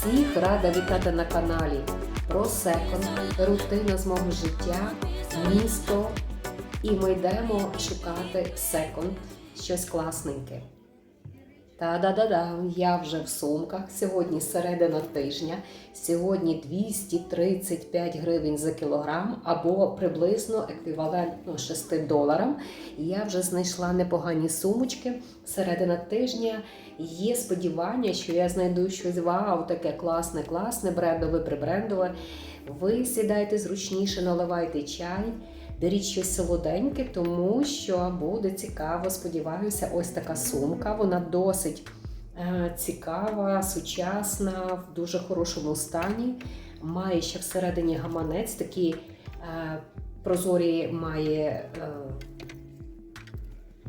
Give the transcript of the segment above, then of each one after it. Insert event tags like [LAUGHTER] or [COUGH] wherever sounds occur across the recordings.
Всіх рада вітати на каналі про секонд, рутина з мого життя, місто. І ми йдемо шукати секонд, щось класненьке. Та-да-да-да, я вже в сумках. Сьогодні середина тижня. Сьогодні 235 гривень за кілограм або приблизно еквівалентно 6 доларам. Я вже знайшла непогані сумочки. Середина тижня. Є сподівання, що я знайду щось вау, таке класне, класне, брендове, прибрендове. Ви сідайте зручніше, наливайте чай. Беріть щось солоденьке, тому що буде цікаво. Сподіваюся, ось така сумка. Вона досить е, цікава, сучасна, в дуже хорошому стані. Має ще всередині гаманець, такі е, прозорі має е,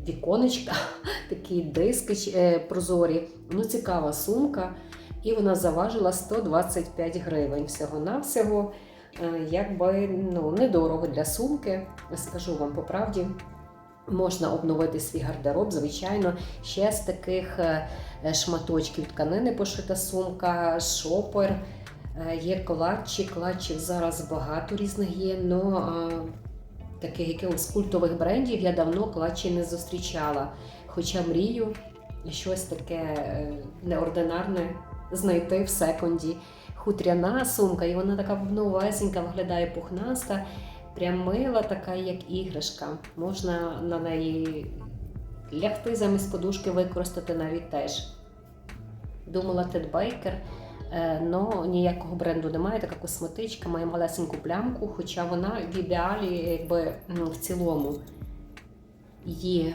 віконечка, [LAUGHS] такі диски прозорі. Ну, цікава сумка. І вона заважила 125 гривень всього-навсього. Е, якби ну, недорого для сумки, скажу вам по правді. Можна обновити свій гардероб, звичайно, ще з таких е, шматочків тканини пошита сумка, шопер, е, є клатчі. Клатчів зараз багато різних є, але таких якихось культових брендів я давно клатчі не зустрічала. Хоча мрію щось таке е, неординарне знайти в секонді хутряна сумка, і вона така новесенька, виглядає пухнаста, прям мила, така, як іграшка. Можна на неї лягти замість подушки, використати навіть теж. Думала Тед Бейкер, але ніякого бренду немає, така косметичка, має малесеньку плямку, хоча вона в ідеалі якби, в цілому є.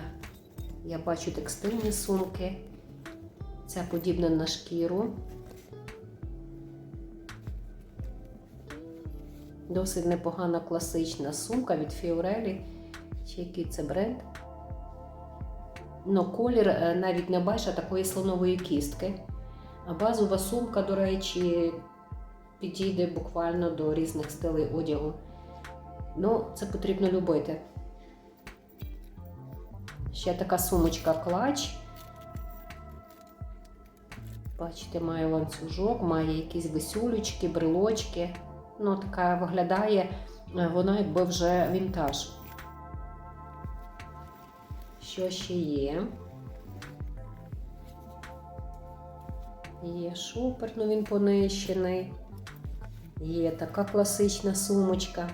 Я бачу текстильні сумки. Ця подібна на шкіру. Досить непогана класична сумка від Фіорелі. Чи який це бренд? Ну, колір е, навіть не бачиш такої слонової кістки. А базова сумка, до речі, підійде буквально до різних стилей одягу. Ну, це потрібно любити. Ще така сумочка клач. Бачите, має ланцюжок, має якісь висюлечки, брелочки. Ну, така виглядає, е, вона якби вже вінтаж. Що ще є? Є шупер, ну він понищений. Є така класична сумочка.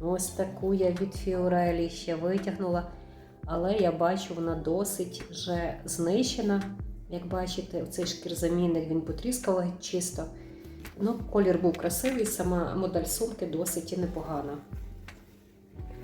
Ось таку я від Фіорелі ще витягнула. Але я бачу, вона досить вже знищена. Як бачите, цей шкірзамінник він потріскав чисто. Ну, Колір був красивий, сама модель сумки досить і непогана.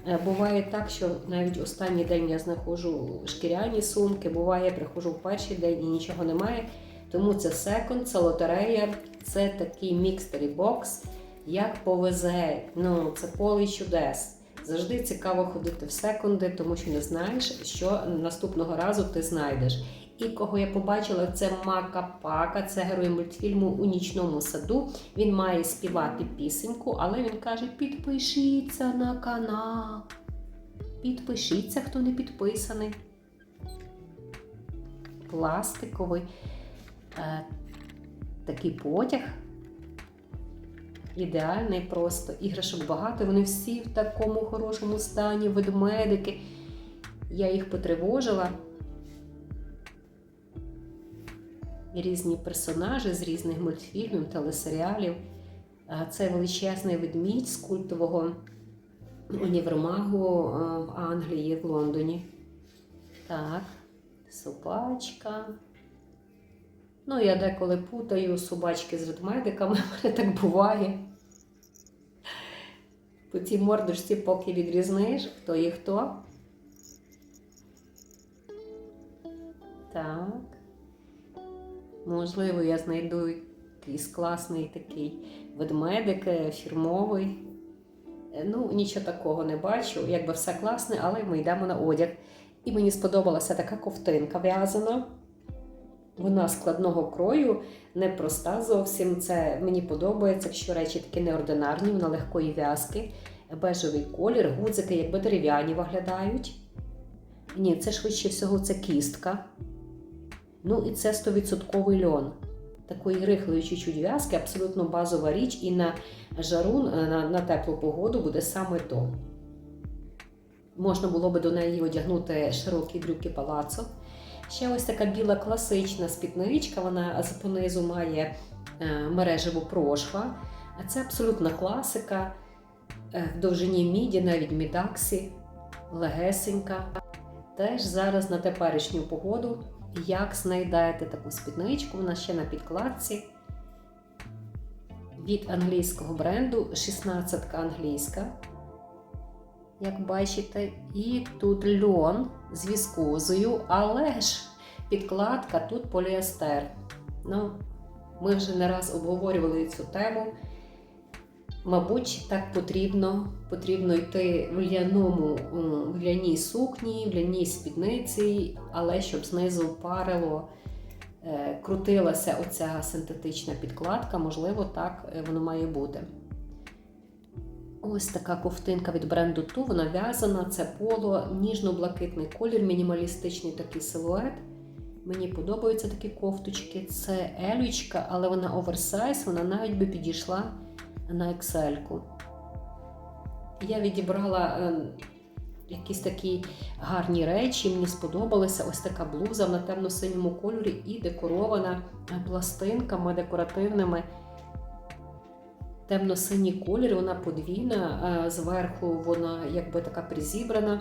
Е, Буває так, що навіть останній день я знаходжу шкіряні сумки, буває, я приходжу в перший день і нічого немає. Тому це секонд, це лотерея, це такий мікстері бокс, як повезе. Ну, це поле чудес. Завжди цікаво ходити в секунди, тому що не знаєш, що наступного разу ти знайдеш. І кого я побачила, це Мака Пака, це герой мультфільму у нічному саду. Він має співати пісеньку, але він каже: підпишіться на канал. Підпишіться, хто не підписаний. Пластиковий е, такий потяг. Ідеальний просто. Іграшок багато, вони всі в такому хорошому стані, ведмедики. Я їх потривожила. Різні персонажі з різних мультфільмів, телесеріалів. Це величезний ведмідь з культового універмагу в Англії в Лондоні. Так, собачка. Ну, я деколи путаю собачки з ведмедиками, [LAUGHS] мене так буває. По цій мордочці, поки відрізниш, хто є хто. Можливо, я знайду якийсь класний такий ведмедик е, фірмовий. Е, Ну, нічого такого не бачу, якби все класне, але ми йдемо на одяг. І мені сподобалася така ковтинка в'язана. Вона складного крою, непроста зовсім. Це мені подобається, якщо речі такі неординарні, вона легкої в'язки, бежевий колір, гудзики, якби дерев'яні виглядають. Ні, це швидше всього це кістка. Ну і це 100% льон. такої рихлої чуть-чуть в'язки, абсолютно базова річ, і на жару, на, на теплу погоду буде саме то. Можна було би до неї одягнути широкі брюки палацо. Ще ось така біла класична спідничка, вона понизу має е, мережеву прошва. А Це абсолютна класика е, в довжині міді, навіть мідаксі, легесенька. Теж зараз на теперішню погоду, як знайдете таку спідничку, вона ще на підкладці. Від англійського бренду 16 англійська. Як бачите, і тут льон з віскозою, але ж підкладка тут поліестер. Ну, ми вже не раз обговорювали цю тему. Мабуть, так потрібно. Потрібно йти в ляному, в ляній сукні, в ляній спідниці, але щоб знизу парило, е, крутилася оця синтетична підкладка, можливо, так е, воно має бути. Ось така ковтинка від бренду Ту, вона в'язана, це поло, ніжно-блакитний колір, мінімалістичний такий силует. Мені подобаються такі кофточки. Це елючка, але вона оверсайз, вона навіть би підійшла на Excel-ку. Я відібрала е, якісь такі гарні речі, мені сподобалася ось така блуза на темно-синьому кольорі і декорована е, пластинками декоративними. Темно-синій колір, вона подвійна, е, зверху вона якби така призібрана.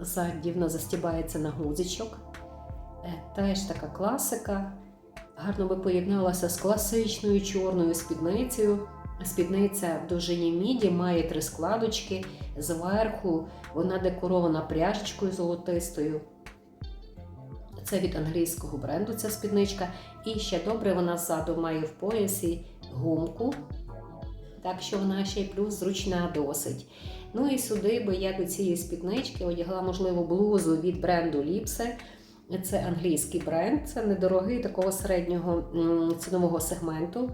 Ззаді вона застібається на гудзичок. Е, Теж така класика. Гарно би поєдналася з класичною чорною спідницею. Спідниця в довжині міді має три складочки. Зверху вона декорована пряжечкою золотистою. Це від англійського бренду ця спідничка. І ще добре вона ззаду має в поясі гумку. Так що вона ще й плюс зручна досить. Ну і сюди би я до цієї спіднички одягла, можливо, блузу від бренду Lipse. Це англійський бренд, це недорогий такого середнього цінового сегменту.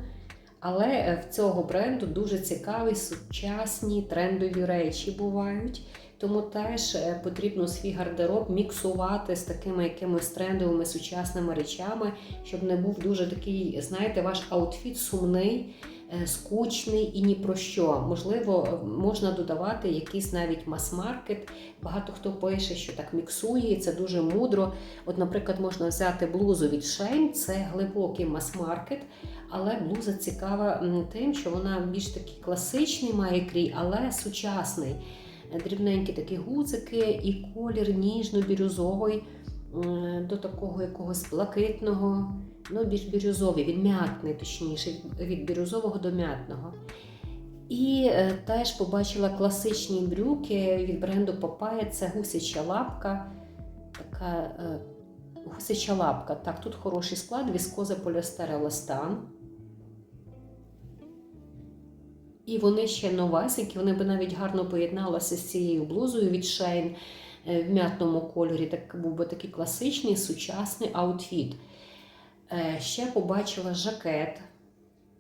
Але е, в цього бренду дуже цікаві сучасні трендові речі бувають. Тому теж е, потрібно свій гардероб міксувати з такими якимись трендовими сучасними речами, щоб не був дуже такий, знаєте, ваш аутфіт сумний, скучний і ні про що. Можливо, можна додавати якийсь навіть мас-маркет. Багато хто пише, що так міксує, це дуже мудро. От, наприклад, можна взяти блузу від Shein, це глибокий мас-маркет. Але блуза цікава тим, що вона більш такий класичний має крій, але сучасний. Дрібненькі такі гудзики і колір ніжно-бірюзовий до такого якогось блакитного, ну більш бірюзовий, він м'ятний, точніше, від бірюзового до м'ятного. І е, теж побачила класичні брюки від бренду Papaya, це гусяча лапка. Така е, гусяча лапка. Так, тут хороший склад, віскоза поліестер еластан. І вони ще новесенькі, вони би навіть гарно поєдналися з цією блузою від Shein е, в м'ятному кольорі. Так був би такий класичний сучасний аутфіт. Е, Ще побачила жакет.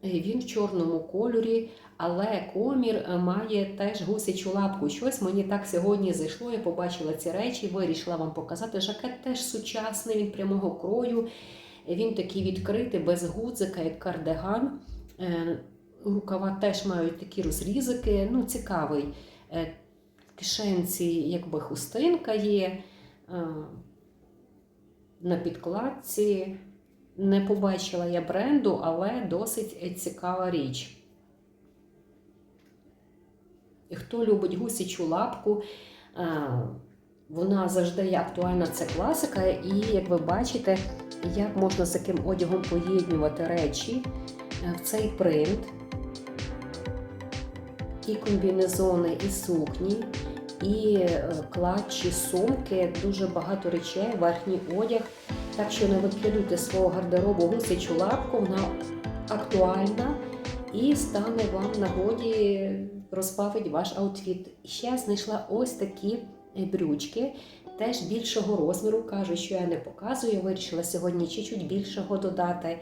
Е, Він в чорному кольорі, але комір е, має теж гусячу лапку. Щось мені так сьогодні зайшло. Я побачила ці речі, вирішила вам показати. Жакет теж сучасний, він прямого крою. Він такий відкритий, без гудзика, як кардиган. Рукава теж мають такі розрізики. Ну, цікавий. В кишенці якби хустинка є. На підкладці. Не побачила я бренду, але досить цікава річ. І хто любить гусячу лапку, е, вона завжди є актуальна, це класика. І як ви бачите, як можна з таким одягом поєднувати речі е, в цей принт. І комбінезони, і сукні, і е, клатчі, сумки, дуже багато речей, верхній одяг. Так що не викидуйте свого гардеробу гусячу лапку, вона актуальна і стане вам нагоді розбавить ваш аутфіт. Ще я знайшла ось такі е, брючки, теж більшого розміру. Кажу, що я не показую. я Вирішила сьогодні чуть-чуть більшого додати,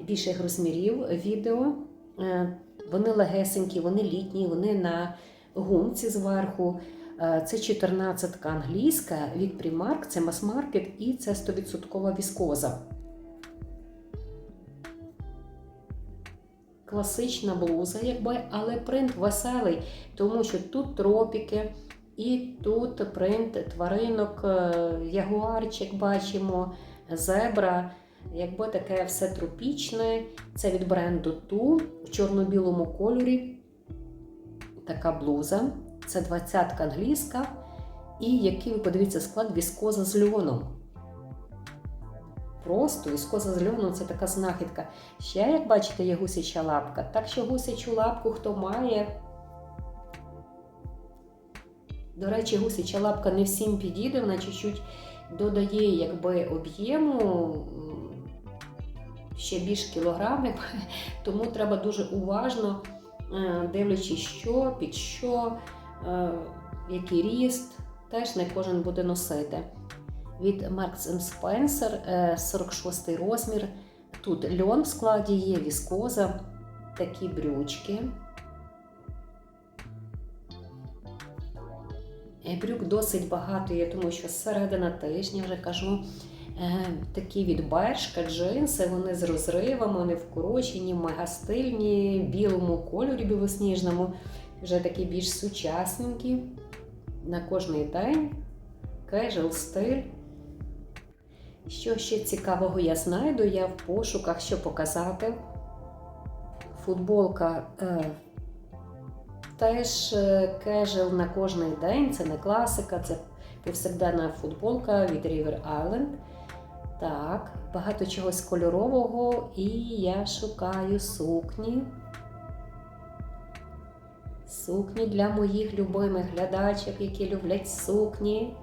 більших розмірів відео. Е, Вони легесенькі, вони літні, вони на гумці зверху. Е, Це 14 англійська від Primark, це мас-маркет і це 100% віскоза. класична блуза, якби, але принт веселий, тому що тут тропіки, і тут принт тваринок, е, ягуарчик бачимо, зебра. Якби таке все тропічне. Це від бренду Ту в чорно-білому кольорі. Така блуза. Це 20 англійська. І який ви подивіться склад віскоза з льоном. Просто віскоза з льоном це така знахідка. Ще, як бачите, є гусяча лапка. Так що гусячу лапку хто має. До речі, гусяча лапка не всім підійде, вона чуть-чуть додає якби об'єму ще більш кілограмів, [LAUGHS] тому треба дуже уважно, е, дивлячись, що, під що, який ріст, теж не кожен буде носити. Від Marks е, 46 розмір. Тут льон в складі є, віскоза, такі брючки. Е, Брюк досить багато є, тому що середина тижня вже кажу. Е, Такі від бершка, джинси, вони з розривами, вони вкорочені, мегастильні, білому кольорі білосніжному, вже такі більш сучасненькі. На кожний день. Casual стиль. Що ще цікавого я знайду, я в пошуках, що показати. Футболка е, теж кежел на кожний день, це не класика, це повсякденна футболка від River Island. Так, багато чогось кольорового, і я шукаю сукні. Сукні для моїх любимих глядачів, які люблять сукні.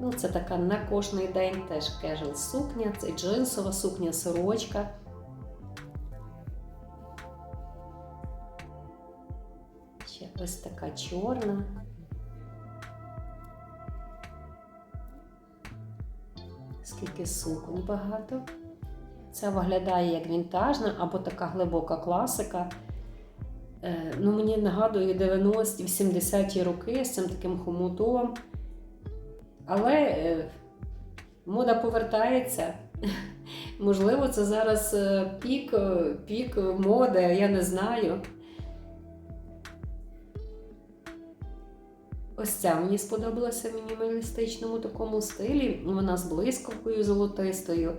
Ну, це така на кожний день теж кежел сукня, це джинсова сукня, сорочка. Ще ось така чорна. Скільки суконь багато. Це виглядає як вінтажна або така глибока класика. Е, ну, Мені нагадує 90-ті, 80-ті роки з цим таким хомутом. Але е, мода повертається. [LAUGHS] Можливо, це зараз е, пік, пік моди, я не знаю. Ось ця мені сподобалася в мінімалістичному такому стилі. Вона з блискавкою золотистою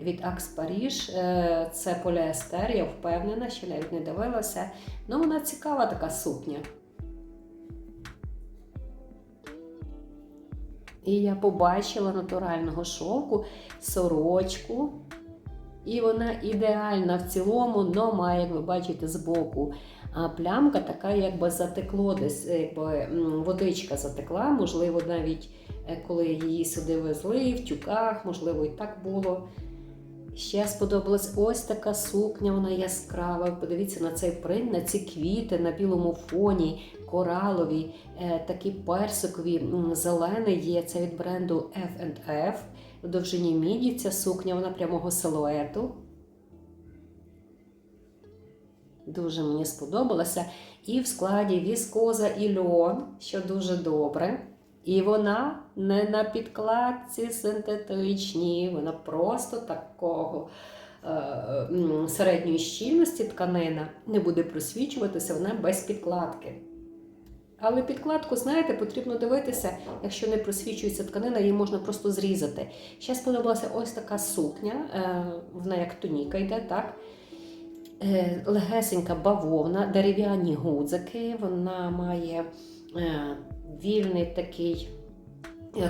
від Axe Paris. Е, Це поліестер, я впевнена, ще навіть не дивилася. Ну, вона цікава така сукня. І я побачила натурального шовку сорочку. І вона ідеальна в цілому, але має, як ви бачите, збоку а плямка така, якби затекло десь, якби водичка затекла, можливо, навіть е, коли її сюди везли, в тюках, можливо, і так було. Ще сподобалась ось така сукня, вона яскрава. Подивіться на цей принт, на ці квіти на білому фоні, коралові, е, такі персикові, зелений є. Це від бренду F&F. В довжині міді ця сукня, вона прямого силуету. Дуже мені сподобалося. І в складі віскоза і льон, що дуже добре. І вона не на підкладці синтетичній, вона просто такого е, середньої щільності тканина не буде просвічуватися, вона без підкладки. Але підкладку, знаєте, потрібно дивитися, якщо не просвічується тканина, її можна просто зрізати. Ще сподобалася ось така сукня, е, вона як туніка йде, так? Е, Легесенька бавовна, дерев'яні гудзики, вона має вільний такий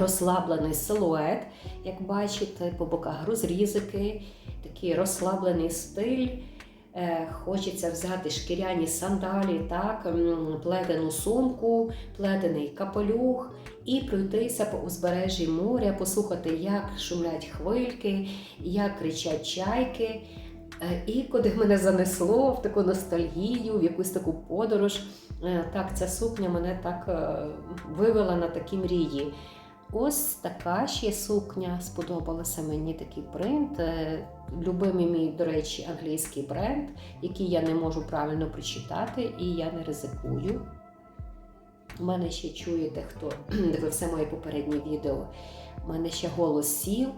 розслаблений силует, як бачите, по боках розрізики, такий розслаблений стиль. Е, Хочеться взяти шкіряні сандалі, так, плетену сумку, плетений капелюх і пройтися по узбережжі моря, послухати, як шумлять хвильки, як кричать чайки. Е, І куди мене занесло в таку ностальгію, в якусь таку подорож. Е, Так, ця сукня мене так е, вивела на такі мрії. Ось така ще сукня сподобалася мені такий принт. Е, Любимий мій, до речі, англійський бренд, який я не можу правильно прочитати, і я не ризикую. У мене ще чуєте, хто [CLEARS THROAT] дивився моє попереднє відео. У мене ще голос сів.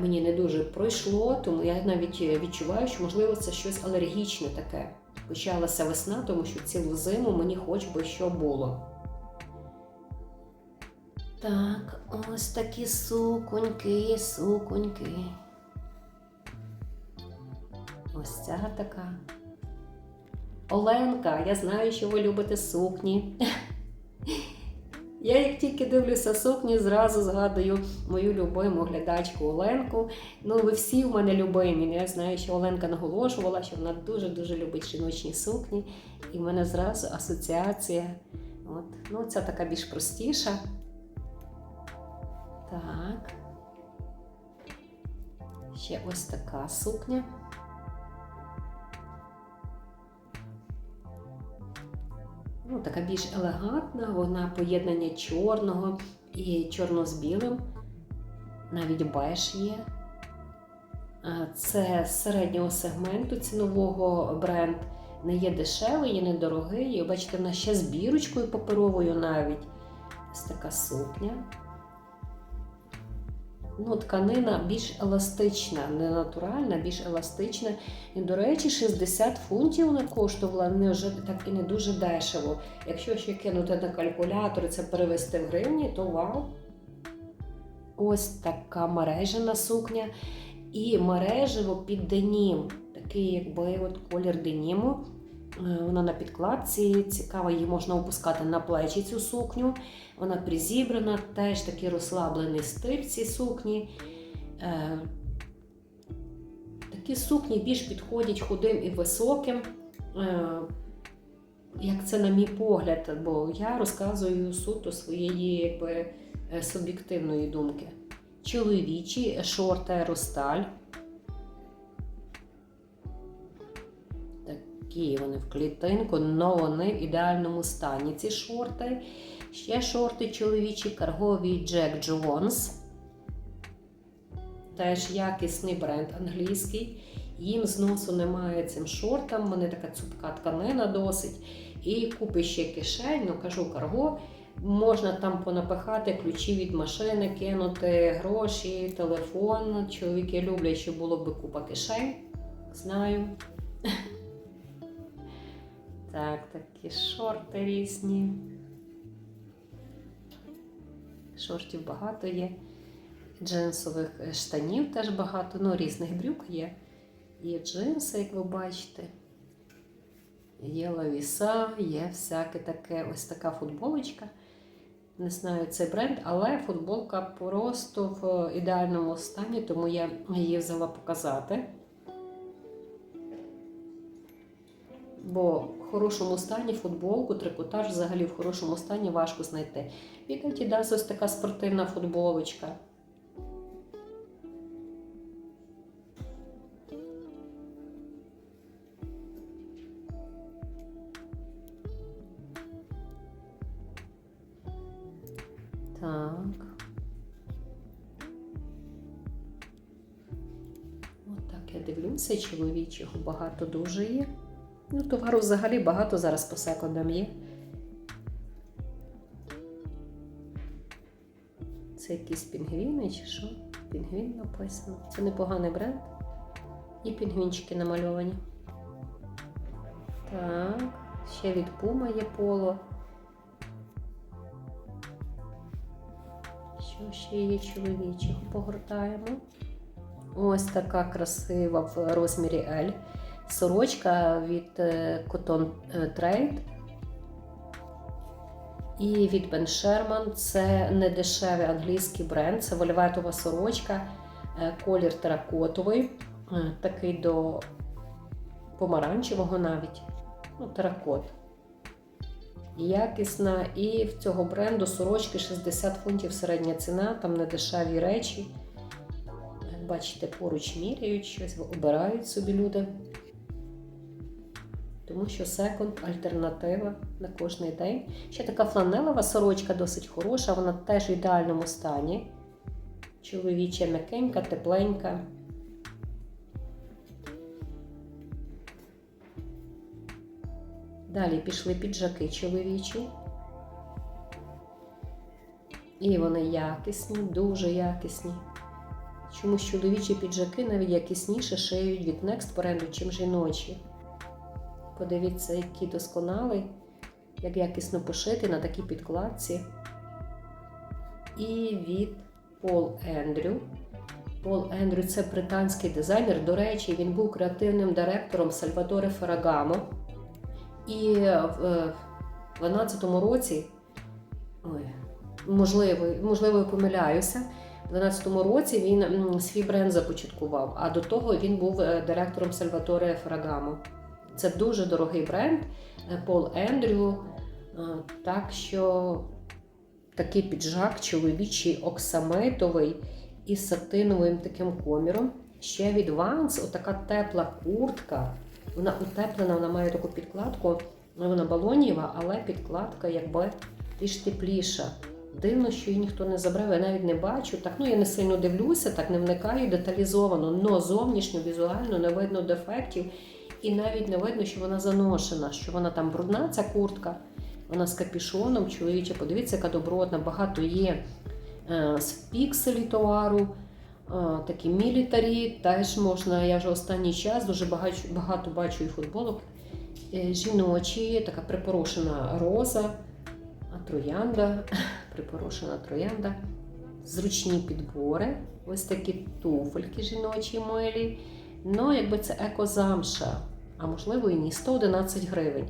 мені не дуже пройшло, тому я навіть відчуваю, що можливо це щось алергічне таке. Почалася весна, тому що цілу зиму мені хоч би що було. Так, ось такі суконьки, суконьки. Ось ця така. Оленка, я знаю, що ви любите сукні. Я як тільки дивлюся сукні, зразу згадую мою любиму глядачку Оленку. Ну, ви всі в мене любимі. Я знаю, що Оленка наголошувала, що вона дуже-дуже любить жіночні сукні. І в мене зразу асоціація. От. Ну, ця така більш простіша. Так. Ще ось така сукня. Ну, така більш елегантна, вона поєднання чорного і чорно з білим. Навіть беж є. Це з середнього сегменту цінового бренд. Не є дешевий, є недорогий. Бачите, вона ще з бірочкою паперовою навіть. Ось така сукня. Ну, тканина більш еластична, не натуральна, більш еластична. І, до речі, 60 фунтів вона коштувала не вже так і не дуже дешево. Якщо ще кинути на калькулятор і це перевести в гривні, то вау! Ось така мережена сукня. І мережево під денім. Такий, якби от колір деніму. Е, Вона на підкладці, цікаво, її можна опускати на плечі цю сукню. Вона призібрана, теж такий розслаблений стиль в цій сукні. Е, Такі сукні більш підходять худим і високим. Е, Як це на мій погляд, бо я розказую суто своєї якби, суб'єктивної думки. Чоловічі шорти Росталь. Такі вони в клітинку, але вони в ідеальному стані. Ці шорти. Ще шорти чоловічі, каргові Jack Jones. Теж якісний бренд англійський. Їм зносу немає цим шортам, вони така цупка тканина досить. І купи ще кишень, ну кажу карго. Можна там понапихати ключі від машини, кинути гроші, телефон. Чоловіки люблять, щоб було би купа кишень. Знаю. Так, такі шорти різні. Шортів багато є. Джинсових штанів теж багато, ну різних брюк є. Є джинси, як ви бачите. Є лавіса, є всяке таке, ось така футболочка. Не знаю цей бренд, але футболка просто в ідеальному стані, тому я її взяла показати. Бо хорошому стані футболку, трикотаж взагалі в хорошому стані важко знайти. Від Adidas ось така спортивна футболочка. Так. Отак я дивлюся, чоловічого багато дуже є. Ну, товару взагалі багато зараз по секондам є. Це якісь пінгвіни чи що? Пінгвін написано. Це непоганий бренд. І пінгвінчики намальовані. Так, ще від Puma є поло. Що ще є чоловічого? Погортаємо. Ось така красива в розмірі L. Сорочка від е, Cotton Trade. І від Ben Sherman це не дешевий англійський бренд, це вольветова сорочка, е, колір теракотовий, е, такий до помаранчевого навіть. Ну, теракот. Якісна. І в цього бренду сорочки 60 фунтів середня ціна, там не дешеві речі. Бачите, поруч міряють щось, обирають собі люди. Тому що секонд альтернатива на кожний день. Ще така фланелева сорочка досить хороша, вона теж в ідеальному стані. Чоловіча м'якенька, тепленька. Далі пішли піджаки чоловічі. І вони якісні, дуже якісні. Чомусь чоловічі піджаки навіть якісніше шиють від Next бренду, чим жіночі. Подивіться, який досконалий, як якісно пошитий на такій підкладці. І від Paul Andrew. Пол Ендрю це британський дизайнер. До речі, він був креативним директором Сальвадоре Ферагамо. І в 2012 році, ой, можливо, можливо, я помиляюся. У 2012 році він свій бренд започаткував, а до того він був е, директором Сальваторе Ферагамо. Це дуже дорогий бренд е, Пол Ендрю. Е, Так що такий піджак чоловічий оксамитовий із сатиновим таким коміром. Ще від Vans отака тепла куртка. Вона утеплена, вона має таку підкладку, вона балонієва, але підкладка якби більш тепліша. Дивно, що її ніхто не забрав, я навіть не бачу. Так, ну я не сильно дивлюся, так не вникаю деталізовано, але зовнішньо, візуально не видно дефектів. І навіть не видно, що вона заношена, що вона там брудна, ця куртка. Вона з капішоном, чоловіча, подивіться, яка добротна, багато є е, з пікселі товару, е, такі мілітарі. Теж можна, я вже останній час дуже багато, багато бачу і футболок. Е, жіночі, така припорошена роза, троянда, [LAUGHS] припорошена троянда, зручні підбори, ось такі туфельки жіночі милі. Ну, якби це екозамша, а можливо і ні, 111 гривень.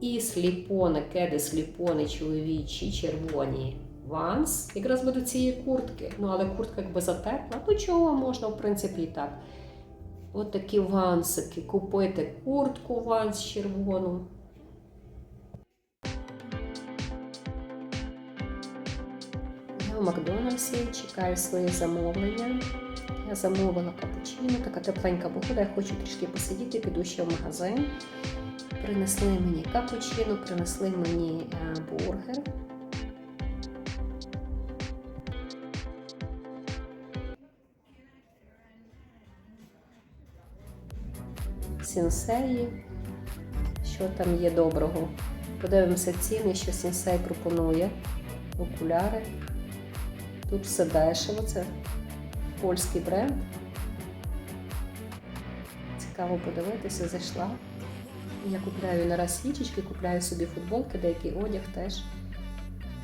І сліпони, кеди сліпони чоловічі, червоні. Ванс, якраз би до цієї куртки. Ну, але куртка якби затепла, то чого можна, в принципі, і так. От такі вансики. Купити куртку ванс червону. Я в Макдональдсі чекаю своє замовлення. Я замовила капучино, така тепленька погода, я хочу трішки посидіти, піду ще в магазин. Принесли мені капучино, принесли мені е, бургер. Сінсеї. Що там є доброго? Подивимося ціни, що Сінсей пропонує. Окуляри. Тут все дешево, це польський бренд. Цікаво подивитися, зайшла. Я купляю на раз свічечки, купляю собі футболки, деякий одяг теж.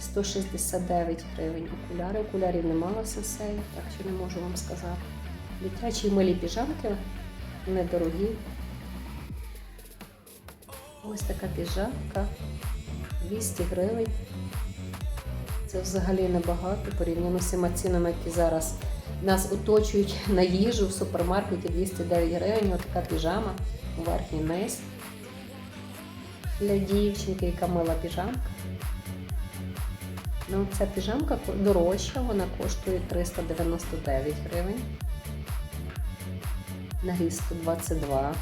169 гривень окуляри. Окулярів немало сенсею, так що не можу вам сказати. Дитячі милі піжамки недорогі. Ось така піжамка 200 гривень. Це взагалі небагато порівняно з цими цінами, які зараз нас оточують на їжу в супермаркеті 209 гривень. Така піжама, верхній низ для дівчинки, яка мила піжамка. Ну, ця піжамка дорожча, вона коштує 399 гривень. Наріз 122.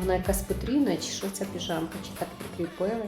Вона якась потрібна, чи що ця піжамка, чи так прикріпили.